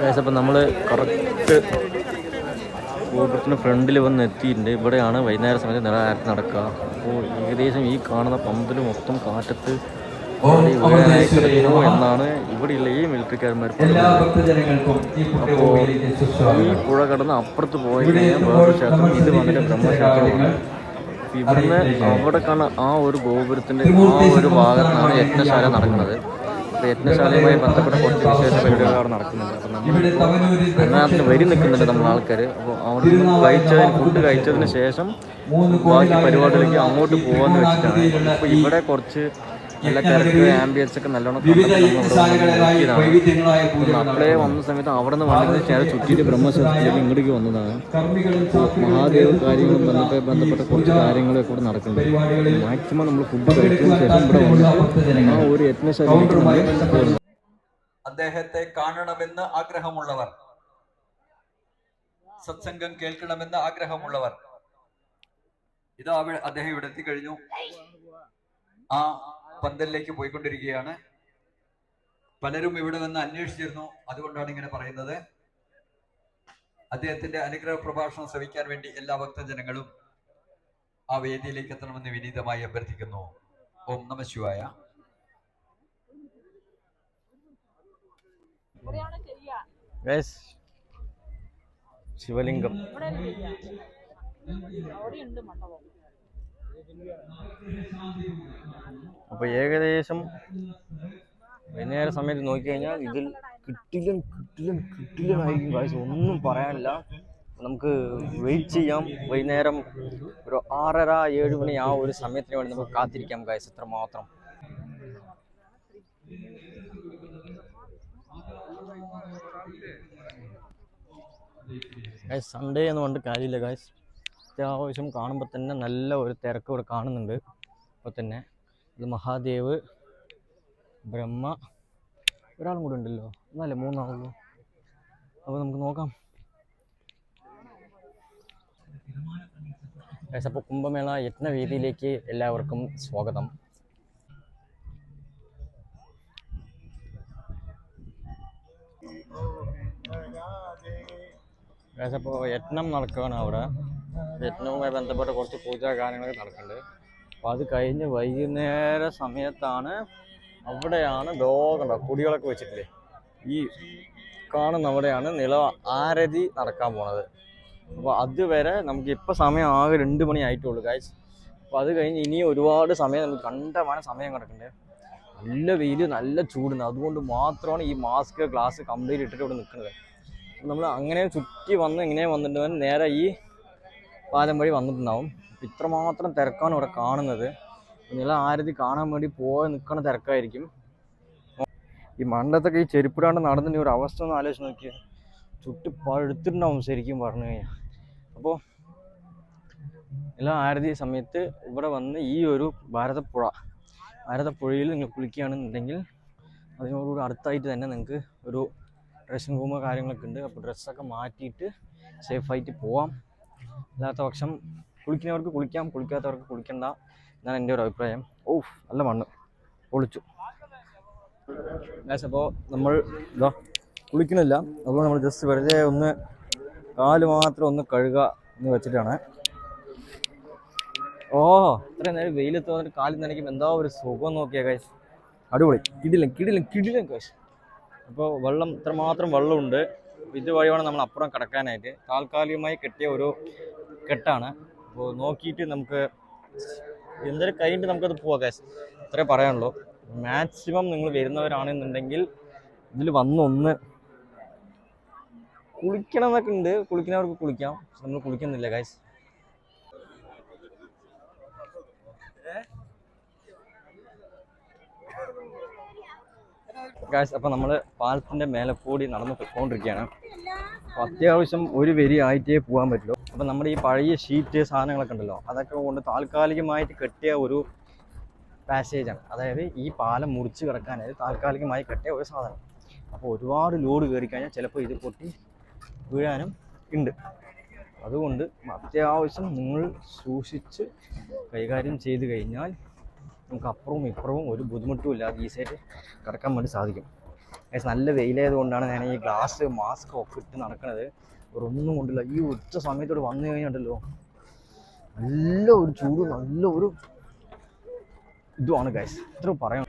Guys അപ്പം നമ്മൾ correct ഗോപുരത്തിന് ഫ്രണ്ടിൽ വന്ന് എത്തിയിട്ടുണ്ട്. ഇവിടെയാണ് വൈകുന്നേര സമയത്ത് നിലവാരത്തിൽ നടക്കുക. അപ്പോൾ ഏകദേശം ഈ കാണുന്ന പമ്പിൽ മൊത്തം കാറ്റത്ത് എന്നാണ് ഇവിടെയുള്ള ഈ മിലിറ്ററിക്കാരന്മാർ അപ്പോൾ ഈ പുഴ കടന്ന് അപ്പുറത്ത് പോയി വേറൊരു ക്ഷേത്രം ഇത് വന്നിട്ട് ബ്രഹ്മക്ഷേത്രമാണ് ഇവിടുന്ന് അവിടെ കാണുന്ന ആ ഒരു ഗോപുരത്തിന്റെ ആ ഒരു ഭാഗത്താണ് യജ്ഞശാല നടക്കുന്നത്. യജ്ഞശാലയുമായി ബന്ധപ്പെട്ട കുറച്ച് വിശേഷ പരിപാടികൾ അവിടെ നടക്കുന്നുണ്ട്. അപ്പോൾ നമ്മൾ അതിനകത്ത് വരി നിൽക്കുന്നുണ്ട് നമ്മൾ ആൾക്കാർ അപ്പോൾ അവർ നിന്ന് കഴിച്ചതിന് ഫുഡ് കഴിച്ചതിന് ശേഷം ബാക്കി പരിപാടികളിലേക്ക് അങ്ങോട്ട് പോകാമെന്ന് വെച്ചിട്ടാണ്. ഇപ്പോൾ ഇവിടെ കുറച്ച് നല്ല തിരക്ക് ആംബിയൻസ് ഒക്കെ നല്ലോണം അപ്പളേ വന്ന് സമയത്ത് അവിടെ നിന്ന് വന്നതിന് ശേഷം ചുറ്റിയിട്ട് ബ്രഹ്മശാസ്ത്രത്തിലേക്ക് ഇങ്ങോട്ടേക്ക് വന്നതാണ്. മഹാദേവ കാര്യങ്ങളും ബന്ധപ്പെട്ട ബന്ധപ്പെട്ട കുറച്ച് കാര്യങ്ങളൊക്കെ കൂടെ നടക്കുന്നുണ്ട്. മാക്സിമം നമ്മൾ ഫുഡ് കഴിച്ചതിന് ശേഷം ഇവിടെ വന്ന്. ആ ഒരു യത്നശൈലി. അദ്ദേഹത്തെ കാണണമെന്ന് ആഗ്രഹമുള്ളവർ. സത്സംഗം കേൾക്കണമെന്ന് ആഗ്രഹമുള്ളവർ. ഇതാ അവിടെ അദ്ദേഹം ഇവിടെ എത്തിക്കഴിഞ്ഞു. ആ പന്തലിലേക്ക് പോയിക്കൊണ്ടിരിക്കുകയാണ്. പലരും ഇവിടെ നിന്ന് അന്വേഷിച്ചിരുന്നു. അതുകൊണ്ടാണ് ഇങ്ങനെ പറയുന്നത്. അദ്ദേഹത്തിന്റെ അനുഗ്രഹ പ്രഭാഷണം ശ്രവിക്കാൻ വേണ്ടി എല്ലാ ഭക്തജനങ്ങളും ആ വേദിയിലേക്ക് എത്തണമെന്ന് വിനീതമായി അഭ്യർത്ഥിക്കുന്നു. ഓം നമ ശിവായ. ശിവലിംഗം. അവിടെയുണ്ട് മണ്ഡപം. അപ്പോൾ ഏകദേശം വൈകുന്നേര സമയത്ത് നോക്കിക്കഴിഞ്ഞാൽ ഇതിൽ കിട്ടിലും കിട്ടിലും കിട്ടിലുമായിരിക്കും കാഴ്ച ഒന്നും പറയാനില്ല. നമുക്ക് വെയിറ്റ് ചെയ്യാം. വൈകുന്നേരം ഒരു ആറര ഏഴ് മണി ആ ഒരു സമയത്തിന് വേണ്ടി നമുക്ക് കാത്തിരിക്കാം കാഴ്ച ഇത്ര മാത്രം സൺഡേ എന്ന് പറഞ്ഞിട്ട് കാര്യമില്ല ഗായ്സ് അത്യാവശ്യം കാണുമ്പോൾ തന്നെ നല്ല ഒരു തിരക്ക് ഇവിടെ കാണുന്നുണ്ട്. അപ്പോൾ തന്നെ ഇത് മഹാദേവ് ബ്രഹ്മ ഒരാളും കൂടെ ഉണ്ടല്ലോ. എന്നല്ലേ മൂന്നാളുള്ളൂ. അപ്പോൾ നമുക്ക് നോക്കാം. അപ്പോൾ കുംഭമേള യജ്ഞവേദിയിലേക്ക് എല്ലാവർക്കും സ്വാഗതം. അപ്പോൾ യജ്ഞം നടക്കുകയാണ് അവിടെ. യജ്ഞവുമായി ബന്ധപ്പെട്ട കുറച്ച് പൂജാ കാര്യങ്ങളൊക്കെ നടക്കുന്നുണ്ട്. അപ്പം അത് കഴിഞ്ഞ് വൈകുന്നേര സമയത്താണ് അവിടെയാണ് ലോകണ്ട കുടികളൊക്കെ വെച്ചിട്ടില്ലേ? ഈ കാണുന്ന അവിടെയാണ് നില ആരതി നടക്കാൻ പോണത്. അപ്പോൾ അതുവരെ നമുക്ക് ഇപ്പോൾ സമയം ആകെ രണ്ട് മണി ആയിട്ടുള്ളൂ കാഴ്ച അപ്പോൾ അത് കഴിഞ്ഞ് ഇനി ഒരുപാട് സമയം നമുക്ക് കണ്ടമാന സമയം കിടക്കണ്ടേ നല്ല വെയിൽ നല്ല ചൂടുണ്ട്. അതുകൊണ്ട് മാത്രമാണ് ഈ മാസ്ക് ഗ്ലാസ് കംപ്ലീറ്റ് ഇട്ടിട്ട് ഇവിടെ നിൽക്കുന്നത്. നമ്മൾ അങ്ങനെ ചുറ്റി വന്ന് ഇങ്ങനെ വന്നിട്ടുണ്ടെങ്കിൽ നേരെ ഈ പാലം വഴി വന്നിട്ടുണ്ടാവും. ഇത്രമാത്രം തിരക്കാണ് ഇവിടെ കാണുന്നത്. നില ആരതി കാണാൻ വേണ്ടി പോയി നിൽക്കണ തിരക്കായിരിക്കും. ഈ മണ്ടത്തൊക്കെ ഈ ചെരുപ്പിടാണ്ട് നടന്നിട്ട് ഒരു അവസ്ഥ ഒന്ന് ആലോചിച്ച് നോക്കിയാൽ ചുട്ട് പഴുത്തിട്ടുണ്ടാവും ശരിക്കും പറഞ്ഞു കഴിഞ്ഞാൽ. അപ്പോൾ എല്ലാ ആരതി സമയത്ത് ഇവിടെ വന്ന് ഈ ഒരു ഭാരതപ്പുഴ ഭാരതപ്പുഴയിൽ നിങ്ങൾ കുളിക്കുകയാണെന്നുണ്ടെങ്കിൽ അതിനോടുകൂടി അടുത്തായിട്ട് തന്നെ നിങ്ങൾക്ക് ഒരു ഡ്രസ്സിങ് റൂമോ കാര്യങ്ങളൊക്കെ ഉണ്ട്. അപ്പോൾ ഡ്രസ്സൊക്കെ മാറ്റിയിട്ട് സേഫായിട്ട് പോവാം. അല്ലാത്ത പക്ഷം കുളിക്കുന്നവർക്ക് കുളിക്കാം കുളിക്കാത്തവർക്ക് കുളിക്കണ്ട എന്നാണ് എന്റെ ഒരു അഭിപ്രായം. ഓ നല്ല മണ്ണ്. പൊളിച്ചു. ഗാസ് അപ്പോൾ നമ്മൾ ഇതാ കുളിക്കണില്ല അപ്പോൾ നമ്മൾ ജസ്റ്റ് വെറുതെ ഒന്ന് കാൽ മാത്രം ഒന്ന് കഴുകുക എന്ന് വെച്ചിട്ടാണ്. ഓ ഇത്രയും നേരം വെയിലത്ത് വന്നിട്ട് കാലിൽ നനയ്ക്കുമ്പോൾ എന്താ ഒരു സുഖം നോക്കിയാൽ കാശ് അടിപൊളി. കിടിലം കിടിലം കിടിലം കാശ് അപ്പോൾ വെള്ളം ഇത്രമാത്രം വെള്ളമുണ്ട്. ഇത് വഴിയാണ് നമ്മൾ അപ്പുറം കിടക്കാനായിട്ട് താൽക്കാലികമായി കെട്ടിയ ഒരു കെട്ടാണ്. അപ്പോൾ നോക്കിയിട്ട് നമുക്ക് എന്തൊരു കഴിഞ്ഞിട്ട് നമുക്കത് പോവാം അത്രേ പറയാനുള്ളൂ. മാക്സിമം നിങ്ങൾ വരുന്നവരാണെന്നുണ്ടെങ്കിൽ ഇതിൽ വന്നൊന്ന് കുളിക്കണം എന്നൊക്കെ ഉണ്ട്. കുളിക്കുന്നവർക്ക് കുളിക്കാം. നമ്മൾ കുളിക്കുന്നില്ല ഗൈസ് ഗായ്സ് അപ്പോൾ നമ്മൾ പാലത്തിന്റെ മേലെ കൂടി നടന്ന് പോയിക്കൊണ്ടിരിക്കുകയാണ്. അപ്പോൾ അത്യാവശ്യം ഒരു വരി ആയിട്ടേ പോകാൻ പറ്റുള്ളൂ. അപ്പോൾ നമ്മുടെ ഈ പഴയ ഷീറ്റ് സാധനങ്ങളൊക്കെ ഉണ്ടല്ലോ അതൊക്കെ കൊണ്ട് താൽക്കാലികമായിട്ട് കെട്ടിയ ഒരു പാസേജാണ് അതായത് ഈ പാലം മുറിച്ച് കിടക്കാനായി താൽക്കാലികമായി കെട്ടിയ ഒരു സാധനം. അപ്പോൾ ഒരുപാട് ലോഡ് കയറി കഴിഞ്ഞാൽ ചിലപ്പോൾ ഇത് പൊട്ടി വീഴാനും ഉണ്ട്. അതുകൊണ്ട് അത്യാവശ്യം നിങ്ങൾ സൂക്ഷിച്ച് കൈകാര്യം ചെയ്ത് കഴിഞ്ഞാൽ നമുക്ക് അപ്പുറവും ഇപ്പുറവും ഒരു ബുദ്ധിമുട്ടും ഇല്ലാതെ ഈസിയായിട്ട് കിടക്കാൻ വേണ്ടി സാധിക്കും. നല്ല വെയിലായത് കൊണ്ടാണ് ഞാൻ ഈ ഗ്ലാസ് മാസ്ക് ഒക്കെ ഇട്ട് നടക്കുന്നത് ഒന്നും കൊണ്ടില്ല. ഈ ഉച്ച സമയത്തോട് വന്നു കഴിഞ്ഞിട്ടല്ലോ നല്ല ഒരു ചൂട് നല്ല ഒരു ഇതുമാണ് ഗൈസ് ഇത്ര പറയാം.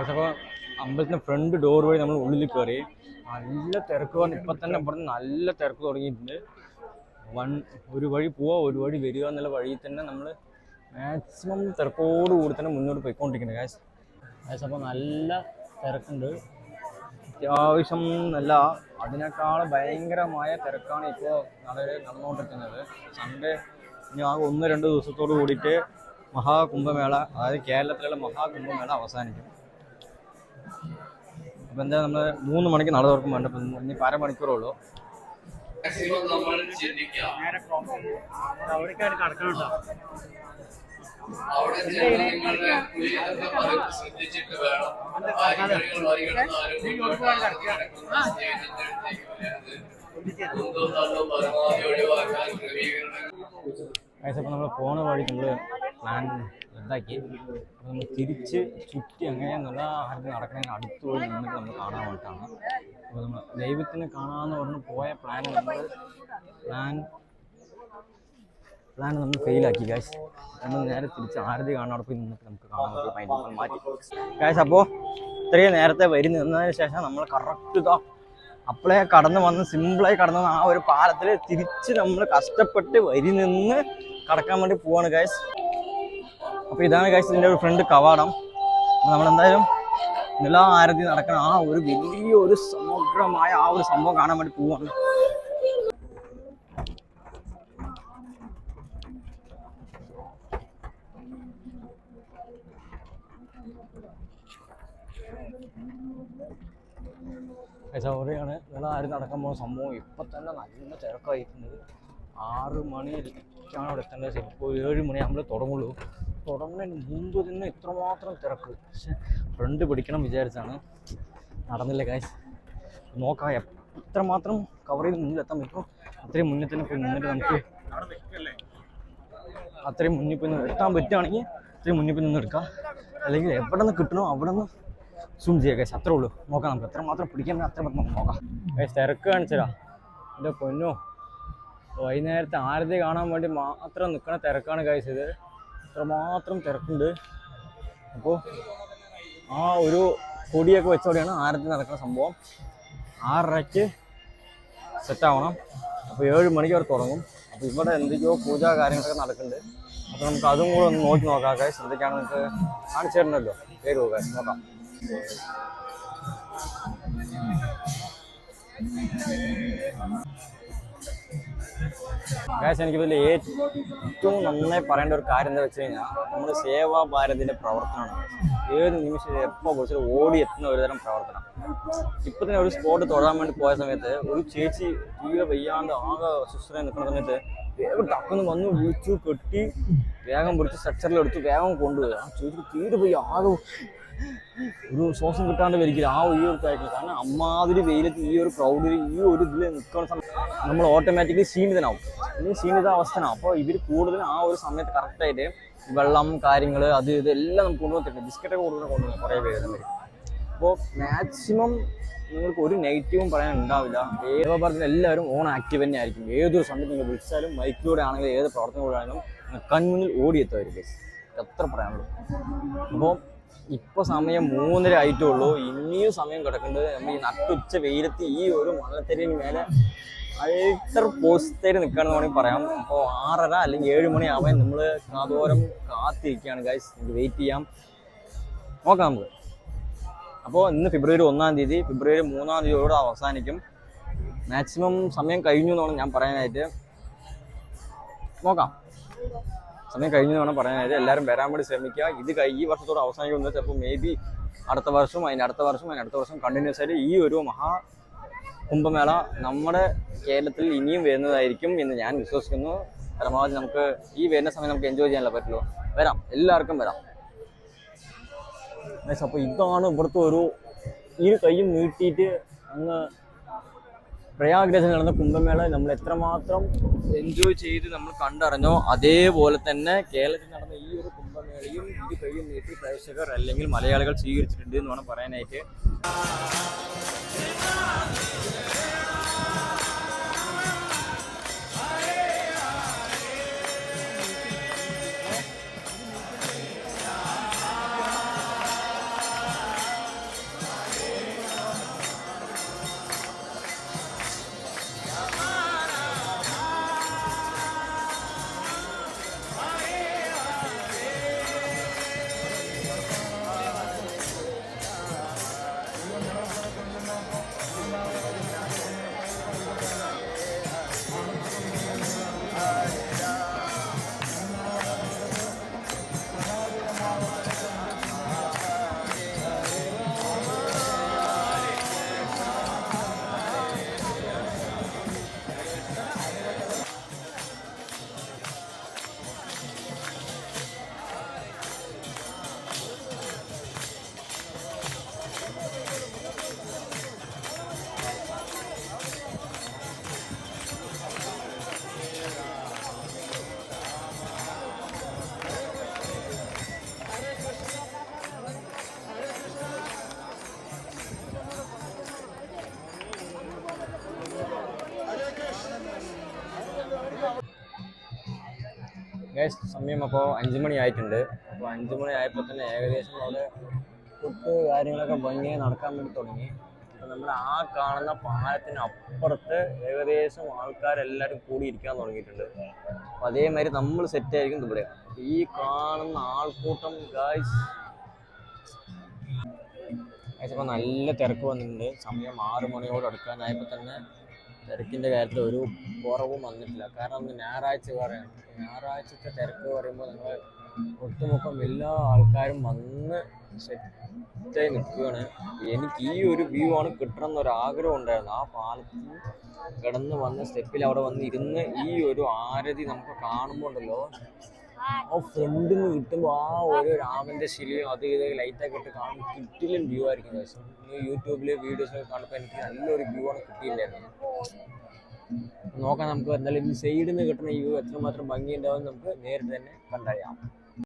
അപ്പോൾ അമ്പലത്തിന്റെ ഫ്രണ്ട് ഡോർ വഴി നമ്മൾ ഉള്ളിൽ കയറി നല്ല തിരക്ക് വന്ന് ഇപ്പം തന്നെ ഇവിടെ നല്ല തിരക്ക് തുടങ്ങിയിട്ടുണ്ട്. വൺ ഒരു വഴി പോവാ ഒരു വഴി വരിക എന്നുള്ള വഴിയിൽ തന്നെ നമ്മൾ മാക്സിമം തിരക്കോട് കൂടി തന്നെ മുന്നോട്ട് പോയിക്കൊണ്ടിരിക്കുന്നത് ഗാസ് ഗാസ് അപ്പോൾ നല്ല തിരക്കുണ്ട്. അത്യാവശ്യം നല്ല അതിനേക്കാൾ ഭയങ്കരമായ തിരക്കാണ് ഇപ്പോൾ നടയിൽ നടന്നുകൊണ്ടിരിക്കുന്നത് സൺഡേ ഇനി ആകെ ഒന്ന് രണ്ട് ദിവസത്തോട് കൂടിയിട്ട് മഹാകുംഭമേള അതായത് കേരളത്തിലുള്ള മഹാകുംഭമേള അവസാനിക്കും. അപ്പോൾ എന്താ നമ്മൾ മൂന്ന് മണിക്ക് നട തുറക്കും വേണ്ട. ഇനി അര അരമണിക്കൂറേ ഉള്ളൂ. ശ്രദ്ധിച്ചിട്ട് വേണം അപ്പോൾ നമ്മൾ ഫോൺ വഴി നമ്മൾ പ്ലാൻ ഇതാക്കി അപ്പോൾ നമ്മൾ തിരിച്ച് ചുറ്റി എങ്ങനെയാന്നുള്ള ആരുടെ നടക്കണമെങ്കിൽ അടുത്ത് പോയി നിന്നിട്ട് നമ്മൾ കാണാൻ വേണ്ടിയിട്ടാണ്. അപ്പോൾ നമ്മൾ ദൈവത്തിനെ കാണാമെന്ന് പറഞ്ഞ് പോയ പ്ലാൻ നമ്മൾ പ്ലാൻ പ്ലാൻ നമ്മൾ ഫെയിലാക്കി കാശ് നമ്മൾ നേരെ തിരിച്ച് ആരതി കാണാൻ പോയി നിന്നിട്ട് നമുക്ക് കാണാൻ പറ്റും മൈൻഡ് മാറ്റി. കാശ് അപ്പോൾ ഇത്രയും നേരത്തെ വരി നിന്നതിന് ശേഷം നമ്മൾ കറക്റ്റ് ഇതാ അപ്പോളേ കടന്നു വന്ന് സിമ്പിളായി കടന്നു ആ ഒരു പാലത്തിൽ തിരിച്ച് നമ്മൾ കഷ്ടപ്പെട്ട് വരി നിന്ന് കടക്കാൻ വേണ്ടി പോവാണ് ഗൈസ് അപ്പോൾ ഇതാണ് കഴിച്ചത് എന്റെ ഒരു ഫ്രണ്ട് കവാടം. നമ്മൾ നമ്മളെന്തായാലും നിലാ ആരതി നടക്കണം ആ ഒരു വലിയ ഒരു സമഗ്രമായ ആ ഒരു സംഭവം കാണാൻ വേണ്ടി പോവാണ്. സൗകര്യമാണ് നിങ്ങളെ ആരും നടക്കാൻ പോകുന്ന സംഭവം. ഇപ്പം തന്നെ നല്ല തിരക്കായിട്ടുണ്ട്. ആറ് മണിക്കാണ് അവിടെ എത്തേണ്ടത്. ഇപ്പോൾ ഏഴ് മണിയാകുമ്പോൾ തുടങ്ങുള്ളൂ. തുടങ്ങുന്നതിന് മുമ്പ് തന്നെ ഇത്രമാത്രം തിരക്ക്. പക്ഷെ ഫ്രണ്ട് പിടിക്കണം വിചാരിച്ചാണ്. നടന്നില്ല കാശ് നോക്കാം എത്രമാത്രം കവർ ചെയ്ത് മുന്നിലെത്താൻ പറ്റുമോ? അത്രയും മുന്നിൽ തന്നെ പോയി നിന്നിട്ട് നമുക്ക് അത്രയും മുന്നിൽ പോയി എത്താൻ പറ്റുകയാണെങ്കിൽ അത്രയും മുന്നിൽ പോയി നിന്ന് എടുക്കാം. അല്ലെങ്കിൽ എവിടെ നിന്ന് കിട്ടണോ അവിടെ നിന്ന് സൂം ചെയ്യാം കാശ് അത്രേ ഉള്ളൂ. നോക്കാം നമുക്ക്. എത്രമാത്രം പിടിക്കാൻ അത്ര നമുക്ക് നോക്കാം. കാശ് തിരക്ക് കാണിച്ചരാ എന്റെ പൊന്നോ. വൈകുന്നേരത്തെ ആരതി കാണാൻ വേണ്ടി മാത്രം നിൽക്കണ തിരക്കാണ് ഗൈസ് ഇത് ഇത്രമാത്രം തിരക്കുണ്ട്. അപ്പോൾ ആ ഒരു കൊടിയൊക്കെ വെച്ചോടെയാണ് ആരതി നടക്കുന്ന സംഭവം. ആറരയ്ക്ക് സെറ്റാവണം അപ്പോൾ ഏഴ് മണിക്ക് അവർ തുടങ്ങും. അപ്പോൾ ഇവിടെ എന്തൊക്കെയോ പൂജ കാര്യങ്ങളൊക്കെ നടക്കുന്നുണ്ട്. അപ്പോൾ നമുക്ക് അതും കൂടെ ഒന്ന് നോക്കി നോക്കാം. ഗൈസ് എന്തൊക്കെയാണ് നിങ്ങൾക്ക് കാണിച്ചു തരണമല്ലോ പേര് പോകാൻ നോക്കാം. ഗൈസ് എനിക്ക് ഇതിൽ ഏറ്റവും നന്നായി പറയേണ്ട ഒരു കാര്യം എന്താ വെച്ച് കഴിഞ്ഞാൽ നമ്മൾ സേവാ ഭാരതിന്റെ പ്രവർത്തനമാണ്. ഏത് നിമിഷം എപ്പോൾ വിളിച്ചാലും ഓടി എത്തുന്ന ഒരുതരം പ്രവർത്തനം. ഇപ്പൊ തന്നെ ഒരു സ്പോട്ട് തൊഴാൻ വേണ്ടി പോയ സമയത്ത് ഒരു ചേച്ചി തീരെ വയ്യാണ്ട് ആകെ ശുശ്രൂഷ നിൽക്കുന്ന സമയത്ത് വേഗം ടക്കുന്ന് വന്ന് വിളിച്ചു കെട്ടി വേഗം പിടിച്ച് സ്ട്രക്ചറിൽ എടുത്ത് വേഗം കൊണ്ടുപോയി ആ ചേച്ചി തീരെ പോയി ആകെ ഒരു ശ്വാസം കിട്ടാണ്ട് വരിക്കില്ല ആ ഈ ഒരു കാര്യത്തിൽ കാരണം അമ്മാതിരി വെയിലത്ത് ഈ ഒരു ക്രൗഡിൽ ഈ ഒരു ഇതിൽ നിൽക്കുന്ന സമയത്ത് നമ്മൾ ഓട്ടോമാറ്റിക്കലി ക്ഷീണിതനാവും. ഇനി ക്ഷീണിത അവസ്ഥനാവും അപ്പോൾ ഇവർ കൂടുതലും ആ ഒരു സമയത്ത് കറക്റ്റായിട്ട് വെള്ളം കാര്യങ്ങൾ അത് ഇതെല്ലാം നമുക്ക് കൊണ്ടുവന്നിട്ടുണ്ട് ബിസ്ക്കറ്റൊക്കെ കൂടുതൽ കൊണ്ടുവന്നു കുറേ പേര് വരും അപ്പോൾ മാക്സിമം നിങ്ങൾക്ക് ഒരു നെഗറ്റീവും പറയാൻ ഉണ്ടാവില്ല. ഏതോ പറഞ്ഞ എല്ലാവരും ഓൺ ആക്റ്റീവ് തന്നെ ആയിരിക്കും. ഏതൊരു സമയത്ത് നിങ്ങൾ വിളിച്ചാലും മൈക്കിലൂടെ ആണെങ്കിലും ഏത് നിങ്ങൾ കൺമുന്നിൽ ഓടിയെത്തുമായിരിക്കും. എത്ര പറയാനുള്ളൂ. അപ്പോൾ ഇപ്പോൾ സമയം മൂന്നര ആയിട്ടേ ഉള്ളൂ ഇനിയും സമയം കിടക്കേണ്ടത് നമ്മൾ ഈ നട്ടുച്ച വെയിലത്ത് ഈ ഒരു മണലത്തരിന് മേലെ അൾട്ടർ പോസ്റ്റേര് നിൽക്കുകയാണെന്ന് വേണമെങ്കിൽ പറയാം. അപ്പോൾ ആറര അല്ലെങ്കിൽ ഏഴ് മണിയാവാൻ നമ്മൾ കാതോരം കാത്തിരിക്കുകയാണ് ഗൈസ് നമുക്ക് വെയിറ്റ് ചെയ്യാം. നോക്കാം നമുക്ക്. അപ്പോൾ ഇന്ന് ഫെബ്രുവരി ഒന്നാം തീയതി ഫെബ്രുവരി മൂന്നാം തീയതിയോട് അവസാനിക്കും. മാക്സിമം സമയം കഴിഞ്ഞു എന്നാണ് ഞാൻ പറയാനായിട്ട്. നോക്കാം. സമയം കഴിഞ്ഞു എന്ന് വേണം പറയാനായിട്ട് എല്ലാവരും വരാൻ വേണ്ടി ശ്രമിക്കുക. ഇത് ഈ വർഷത്തോടെ അവസാനിക്കുന്നത് ചിലപ്പോൾ മേ ബി അടുത്ത വർഷം അതിന് അടുത്ത വർഷം അതിന് അടുത്ത വർഷം കണ്ടിന്യൂസ് ആയിട്ട് ഈ ഒരു മഹാ കുംഭമേള നമ്മുടെ കേരളത്തിൽ ഇനിയും വരുന്നതായിരിക്കും എന്ന് ഞാൻ വിശ്വസിക്കുന്നു. പരമാവധി നമുക്ക് ഈ വരുന്ന സമയം നമുക്ക് എൻജോയ് ചെയ്യാനല്ല പറ്റുള്ളൂ. വരാം. എല്ലാവർക്കും വരാം. അപ്പോൾ ഇതാണ് ഇവിടുത്തെ ഒരു ഈ കൈയും നീട്ടിയിട്ട് അങ്ങ് പ്രയാഗ്രാജിൽ നടന്ന കുംഭമേള നമ്മൾ എത്രമാത്രം എൻജോയ് ചെയ്ത് നമ്മൾ കണ്ടറിഞ്ഞോ അതേപോലെ തന്നെ കേരളത്തിൽ നടന്ന ഈ ഒരു കുംഭമേളയും ഇത് കയ്യിൽ നീട്ടി പ്രേക്ഷകർ അല്ലെങ്കിൽ മലയാളികൾ സ്വീകരിച്ചിട്ടുണ്ട് എന്ന് വേണം പറയാനായിട്ട്. ഗൈസ് സമയം അപ്പോൾ അഞ്ച് മണി ആയിട്ടുണ്ട്. അപ്പോൾ അഞ്ച് മണി ആയപ്പോൾ തന്നെ ഏകദേശം അവിടെ ഫുഡ് കാര്യങ്ങളൊക്കെ ഭംഗിയായി നടക്കാൻ വേണ്ടി തുടങ്ങി. അപ്പോൾ നമ്മൾ ആ കാണുന്ന പാലത്തിന് അപ്പുറത്ത് ഏകദേശം ആൾക്കാരെല്ലാവരും കൂടി ഇരിക്കാൻ തുടങ്ങിയിട്ടുണ്ട്. അപ്പോൾ അതേമാതിരി നമ്മൾ സെറ്റ് ആയിരിക്കും ഇവിടെ ഈ കാണുന്ന ആൾക്കൂട്ടം ഗായ്സ് ഇപ്പോൾ നല്ല തിരക്ക് വന്നിട്ടുണ്ട്. സമയം ആറ് മണിയോട് അടുക്കാനായപ്പോൾ തന്നെ തിരക്കിന്റെ കാര്യത്തിൽ ഒരു കുറവും വന്നിട്ടില്ല. കാരണം ഇന്ന് ഞായറാഴ്ച വേറെയാണ് ഞായറാഴ്ചത്തെ തിരക്ക് പറയുമ്പോൾ നമ്മൾ ഒട്ടുമുക്കം എല്ലാ ആൾക്കാരും വന്ന് സെറ്റായി നിൽക്കുകയാണ്. എനിക്ക് ഈ ഒരു വ്യൂ ആണ് കിട്ടണം എന്നൊരു ആഗ്രഹം ഉണ്ടായിരുന്നു. ആ പാലത്തിൽ കിടന്ന് വന്ന് സ്റ്റെപ്പിൽ അവിടെ വന്ന് ഇരുന്ന് ഈ ഒരു ആരതി നമുക്ക് കാണുമ്പോൾ ഉണ്ടല്ലോ. ആ ഫ്രണ്ടിൽ നിന്ന് കിട്ടുമ്പോൾ ആ ഒരു രാമന്റെ ശിലയും അത് ഇത് ലൈറ്റൊക്കെ ഇട്ട് കാണും കിട്ടിലും വ്യൂ ആയിരിക്കും ദിവസം യൂട്യൂബിൽ വീഡിയോസൊക്കെ കാണുമ്പോൾ എനിക്ക് നല്ലൊരു വ്യൂ ആണ് കിട്ടിയില്ലായിരുന്നു. നോക്കാം നമുക്ക് എന്തായാലും ഈ സൈഡിൽ നിന്ന് കിട്ടുന്ന ഈ വ്യൂ എത്രമാത്രം ഭംഗിയുണ്ടാവും നമുക്ക് നേരിട്ട് തന്നെ കണ്ടറിയാം.